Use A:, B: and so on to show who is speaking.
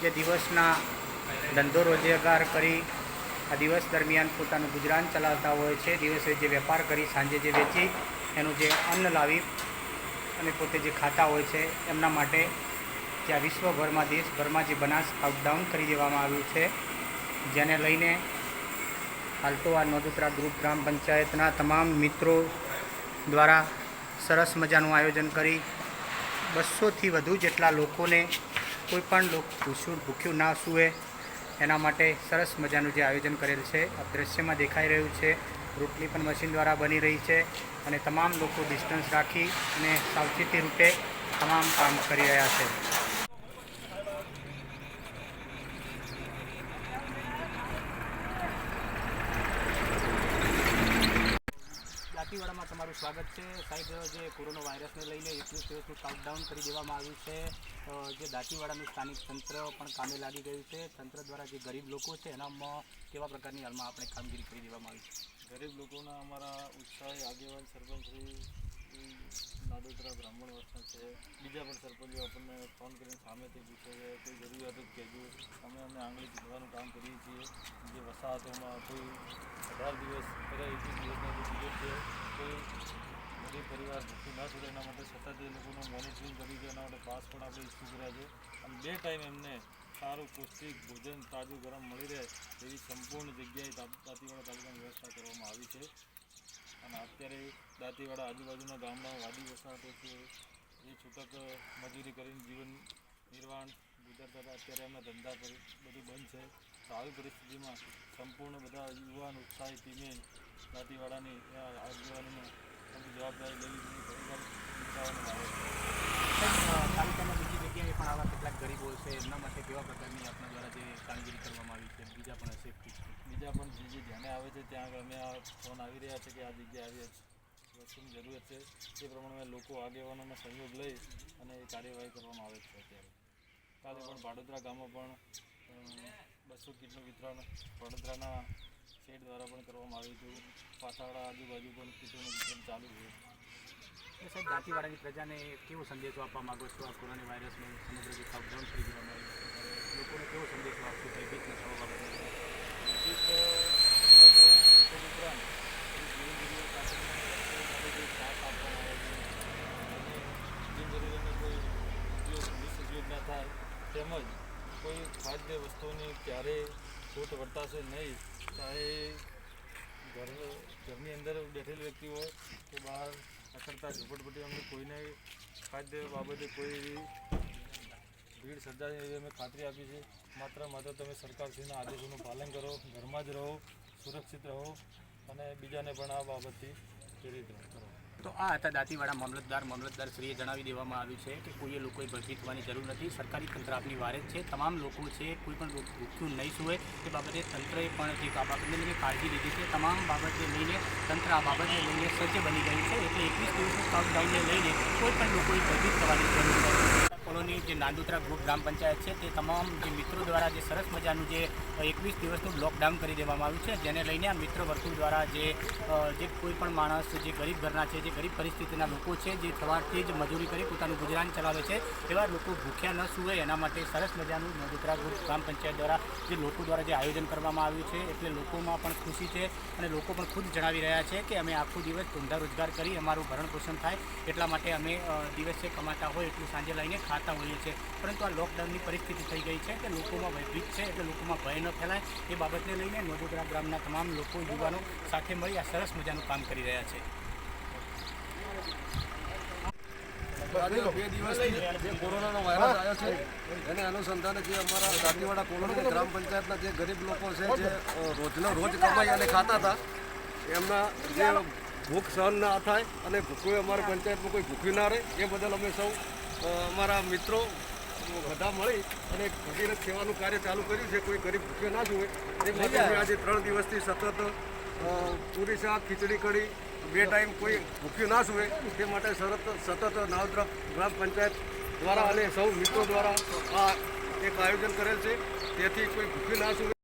A: જે દિવસના ધંધો રોજગાર કરી આ દિવસ દરમિયાન પોતાનું ગુજરાન ચલાવતા હોય છે દિવસે જે વેપાર કરી સાંજે જે વેચી એનું જે અન્ન લાવી અને પોતે જે ખાતા હોય છે એમના માટે જ્યાં વિશ્વભરમાં દેશભરમાં જે બનાસ લોકડાઉન કરી દેવામાં આવ્યું છે જેને લઈને હાલ તો આ નોદોદરા ગ્રુપ ગ્રામ પંચાયતના તમામ મિત્રો દ્વારા સરસ મજાનું આયોજન કરી બસોથી વધુ જેટલા લોકોને કોઈ પણ લોક ભૂસ્યું ભૂખ્યું ના સૂવે એના માટે સરસ મજાનું જે આયોજન કરેલ છે, આ દ્રશ્યમાં દેખાઈ રહ્યું છે, રોટલી પણ મશીન દ્વારા બની રહી છે અને તમામ લોકો ડિસ્ટન્સ રાખી અને સાવચેતી રૂપે તમામ કામ કરી રહ્યા છે. દાંતીવાડામાં તમારું સ્વાગત છે. સાહેબ, જે કોરોના વાયરસને લઈને એકવીસ દિવસનું કાઉન્ટડાઉન કરી દેવામાં આવ્યું છે. જે દાંતીવાડાનું સ્થાનિક તંત્ર પણ કામે લાગી ગયું છે. તંત્ર દ્વારા જે ગરીબ લોકો છે, એનામાં કેવા પ્રકારની હાલમાં આપણે કામગીરી કરી દેવામાં આવી છે?
B: ગરીબ લોકોના અમારા ઉત્સાહી આગેવાન સરપંચ શ્રી નાડોદરા બ્રાહ્મણ વર્ષના છે. બીજા પણ સરપંચો આપણને ફોન કરીને સામેથી પૂછે છે, કોઈ જરૂરિયાત જ કહેજો. અમે અમને આંગળી ચૂંટવાનું કામ કરીએ છીએ કોઈ અઢાર દિવસ બધા એકવીસ દિવસના જે પીરિયડ છે કોઈ ગરીબ પરિવાર ભૂખું ના છોડે એના માટે સતત એ લોકોનું મોનિટરિંગ કરી છે, એના માટે પાસ પણ આપણે ઇસ્યુ કર્યા છે. અને બે ટાઈમ એમને સારું, પૌષ્ટિક ભોજન તાજું ગરમ મળી રહે એવી સંપૂર્ણ જગ્યાએ દાંતીવાડા તાલુકાની વ્યવસ્થા કરવામાં આવી છે. અને અત્યારે દાંતીવાડા આજુબાજુના ગામડાઓ વાડી વસાહતો છે, એ છૂટક મજૂરી કરીને જીવન નિર્વાહ ગુજારતા હતા. અત્યારે એમના ધંધા પર બધું બંધ છે. આવી પરિસ્થિતિમાં સંપૂર્ણ બધા યુવાન ઉત્સાહી ટીમે દાંતીવાડાની આ આગેવાનીમાં બધી જવાબદારી
A: લેવી જોઈએ. તાલુકામાં બીજી જગ્યાએ પણ આવા કેટલાક ગરીબો છે એમના માટે કેવા પ્રકારની આપણા દ્વારા જે કામગીરી કરવામાં આવી છે? બીજા પણ હશે
B: બીજા પણ જે જે ધ્યાને આવે છે ત્યાં આગળ અમે આ ફોન આવી રહ્યા છે કે આ જગ્યાએ આવી વસ્તુની જરૂરિયાત છે. એ પ્રમાણે લોકો આગેવાનોનો સહયોગ લઈ અને એ કાર્યવાહી કરવામાં આવે છે અત્યારે. કાલે પણ ભાડોદરા ગામમાં પણ બસો કીટનું વિતરણ વડોદરાના શેડ દ્વારા પણ કરવામાં આવ્યું હતું પાછાડા આજુબાજુ પણ કીટોનું વિતરણ ચાલુ છે.
A: સાહેબ દાંતીવાડાની પ્રજાને કેવો સંદેશો આપવા માગો છો? આ કોરોના વાયરસનો સમગ્ર જે લોકડાઉન થઈ દેવામાં આવ્યું છે લોકોને કેવો સંદેશો આપશો? ભયભીત ન થવા બાબતે?
B: તેમજ કોઈ ખાદ્ય વસ્તુની ક્યારેય છૂટ વર્તાશે નહીં. ચાહે ઘર ઘરની અંદર બેઠેલ વ્યક્તિ હોય કે બહાર અખડતા ઝૂંપડપટ્ટી અમને કોઈને ખાદ્ય બાબતે કોઈ એવી ભીડ સર્જાય એવી અમે ખાતરી આપી છે માત્ર માત્ર તમે સરકારશ્રીના આદેશોનું પાલન કરો, ઘરમાં જ રહો, સુરક્ષિત રહો અને બીજાને પણ આ બાબતથી પ્રેરિત કરો.
A: તો આ હતા દાંતીવાડા મામલતદાર મામલતદાર શ્રીએ જણાવી દેવામાં આવ્યું છે કે કોઈએ લોકોએ ભયભીત થવાની જરૂર નથી. સરકારી તંત્ર આપની વારે છે. તમામ લોકો છે, કોઈ પણ ભૂખ્યું નહીં સુવે. તે બાબતે તંત્રએ પણ જે આ બાબતને લઈને કાળજી લીધી છે. તમામ બાબતને લઈને, તંત્ર આ બાબતને લઈને સજ્જ બની ગયું છે. એટલે એકવીસ દિવસનું લોકડાઉનને લઈને કોઈ પણ લોકોએ ભયભીત થવાની જરૂર નથી. કોલોની જે નાંદુત્રા ગ્રુપ ગ્રામ પંચાયત છે, તે તમામ જે મિત્રો દ્વારા જે સરસ મજાનું જે એકવીસ દિવસનું લોકડાઉન કરી દેવામાં આવ્યું છે. જેને લઈને આ મિત્ર વર્તુળ દ્વારા જે જે કોઈ પણ માણસ, જે ગરીબ ઘરના છે, જે ગરીબ પરિસ્થિતિના લોકો છે, જે સવારથી જ મજૂરી કરી પોતાનું ગુજરાન ચલાવે છે, એવા લોકો ભૂખ્યા ન સૂવે. એના માટે સરસ મજાનું નાંદુત્રા ગ્રુપ ગ્રામ પંચાયત દ્વારા જે લોકો દ્વારા જે આયોજન કરવામાં આવ્યું છે, એટલે લોકોમાં પણ ખુશી છે અને લોકો પણ ખુદ જણાવી રહ્યા છે કે અમે આખો દિવસ ધંધા રોજગાર કરી, અમારું ભરણ પોષણ થાય. એટલા માટે અમે દિવસે કમાતા હોય એટલું સાંજે લઈને ખાતા હોઈએ છીએ. પરંતુ આ લોકડાઉનની પરિસ્થિતિ થઈ ગઈ છે કે લોકોમાં ભયભીત છે એટલે લોકોમાં ભય ન ફેલાય. એ બાબતને લઈને નોડોદરા ગ્રામના તમામ લોકો, યુવાનો સાથે મળી આ સરસ મજાનું કામ કરી રહ્યા છે.
C: બે દિવસથી જે કોરોનાનો વાયરસ આવ્યો છે, એને અનુસંધાને જે અમારા દાંતીવાડા કોલોની ગ્રામ પંચાયતના જે ગરીબ લોકો છે, જે રોજનો રોજ કમાઈ અને ખાતા હતા, એમના ભૂખ સહન ના થાય અને કોઈ અમારા પંચાયતમાં કોઈ ભૂખ્યું ના રહે, એ બદલ અમે સૌ અમારા મિત્રો બધા મળી અને ભગીરથ સેવાનું કાર્ય ચાલુ કર્યું છે. કોઈ ગરીબ ભૂખ્યો ના જુએ. એ માટે આજે ત્રણ દિવસથી સતત પૂરી શાક ખીચડી કઢી બે ટાઈમ કોઈ ભૂખ્યું ના સુવે તે માટે સરત સતત નાવદ્રા ગ્રામ પંચાયત દ્વારા અને સૌ મિત્રો દ્વારા આ એક આયોજન કરેલ છે. તેથી કોઈ ભૂખ્યું ના સુવે